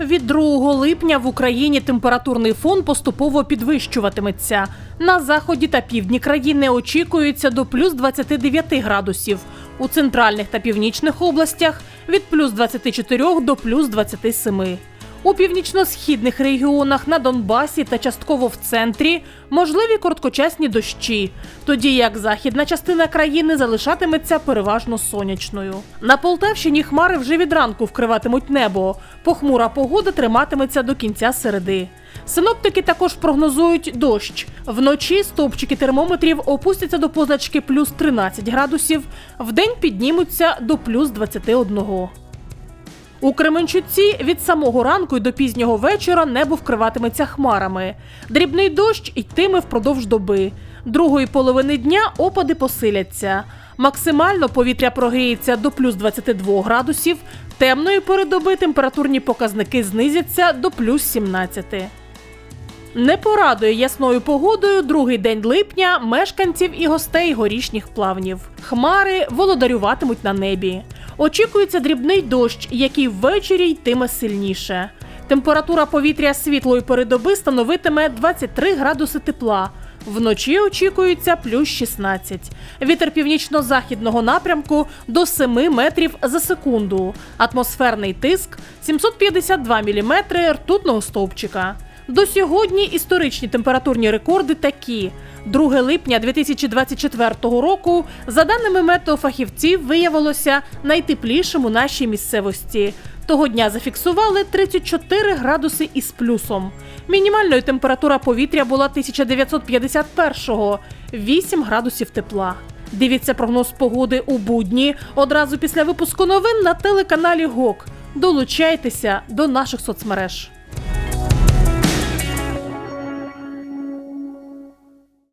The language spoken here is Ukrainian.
від 2 липня в Україні температурний фон поступово підвищуватиметься. На заході та півдні країни очікується до плюс 29 градусів. У центральних та північних областях від плюс 24 до плюс 27. У північно-східних регіонах на Донбасі та частково в центрі можливі короткочасні дощі, тоді як західна частина країни залишатиметься переважно сонячною. На Полтавщині хмари вже від ранку вкриватимуть небо. Похмура погода триматиметься до кінця середи. Синоптики також прогнозують дощ. Вночі стовпчики термометрів опустяться до позначки плюс 13 градусів, вдень піднімуться до плюс 21. У Кременчуці від самого ранку й до пізнього вечора небо вкриватиметься хмарами. Дрібний дощ йтиме впродовж доби. Другої половини дня опади посиляться. Максимально повітря прогріється до плюс 22 градусів. Темної пори доби температурні показники знизяться до плюс 17. Не порадує ясною погодою другий день липня мешканців і гостей горішніх плавнів. Хмари володарюватимуть на небі. Очікується дрібний дощ, який ввечері йтиме сильніше. Температура повітря світлої передоби становитиме 23 градуси тепла. Вночі очікується плюс 16. Вітер північно-західного напрямку до 7 метрів за секунду. Атмосферний тиск 752 міліметри ртутного стовпчика. До сьогодні історичні температурні рекорди такі. 2 липня 2024 року, за даними метеофахівців, виявилося найтеплішим у нашій місцевості. Того дня зафіксували 34 градуси із плюсом. Мінімальною температура повітря була 1951-го – 8 градусів тепла. Дивіться прогноз погоди у будні одразу після випуску новин на телеканалі ГОК. Долучайтеся до наших соцмереж.